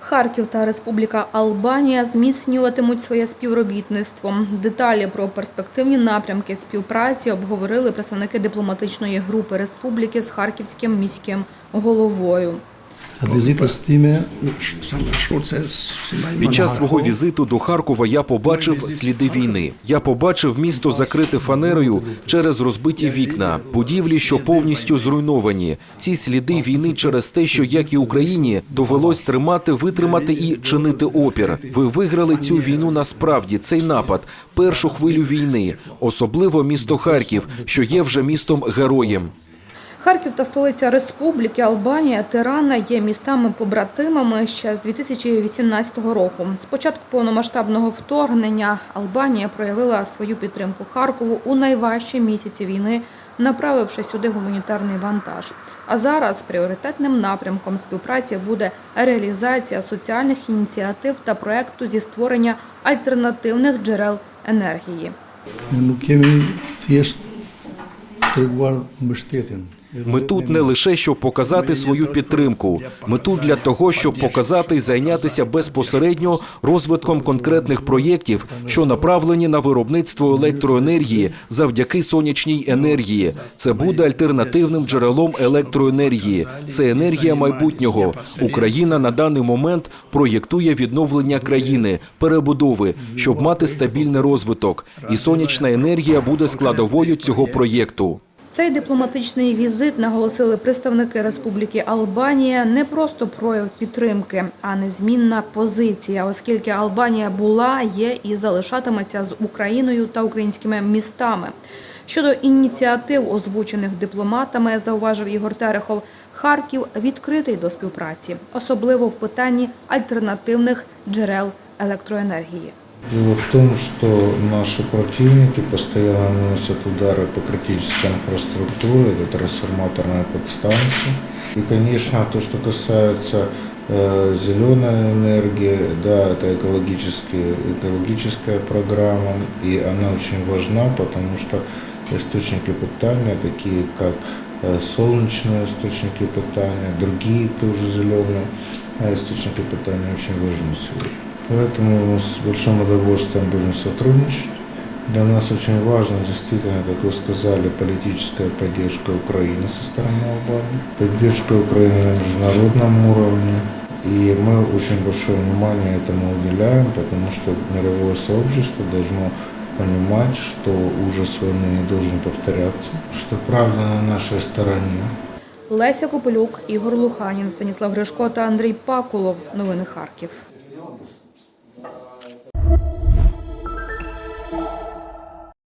Харків та Республіка Албанія зміцнюватимуть своє співробітництво. Деталі про перспективні напрямки співпраці обговорили представники дипломатичної групи республіки з харківським міським головою. Під час свого візиту до Харкова я побачив сліди війни. Я побачив місто закрите фанерою через розбиті вікна, будівлі, що повністю зруйновані. Ці сліди війни через те, що як і Україні довелось тримати, витримати і чинити опір. Ви виграли цю війну насправді. Цей напад, першу хвилю війни, особливо місто Харків, що є вже містом героєм. Харків та столиця Республіки Албанія Тирана є містами-побратимами ще з 2018 року. З початку повномасштабного вторгнення Албанія проявила свою підтримку Харкову у найважчі місяці війни, направивши сюди гуманітарний вантаж. А зараз пріоритетним напрямком співпраці буде реалізація соціальних ініціатив та проекту зі створення альтернативних джерел енергії. Ну, кемі фєш тригвар мештетен. Ми тут не лише щоб показати свою підтримку. Ми тут для того, щоб показати і зайнятися безпосередньо розвитком конкретних проєктів, що направлені на виробництво електроенергії завдяки сонячній енергії. Це буде альтернативним джерелом електроенергії. Це енергія майбутнього. Україна на даний момент проєктує відновлення країни, перебудови, щоб мати стабільний розвиток. І сонячна енергія буде складовою цього проєкту. Цей дипломатичний візит наголосили представники Республіки Албанія не просто прояв підтримки, а незмінна позиція, оскільки Албанія була, є і залишатиметься з Україною та українськими містами. Щодо ініціатив, озвучених дипломатами, зауважив Ігор Терехов, Харків відкритий до співпраці, особливо в питанні альтернативних джерел електроенергії. Дело в том, что наши противники постоянно наносят удары по критической инфраструктуре, это трансформаторные подстанции. И, конечно, то, что касается э, зеленой энергии, да, это экологически, экологическая программа, и она очень важна, потому что источники питания, такие как э, солнечные источники питания, другие тоже зеленые э, источники питания очень важны сегодня. Поэтому мы с большим удовольствием будем сотрудничать. Для нас очень важно, действительно, как вы сказали, политическая поддержка Украины со стороны Албании, поддержка Украины на международном уровне. И мы очень большое внимание этому уделяем, потому что мировое сообщество должно понимать, что ужас войны не должен повторяться, что правда на нашей стороне, Леся Копилюк, Ігор Луханін, Станіслав Гришко та Андрій Пакулов. Новини Харків.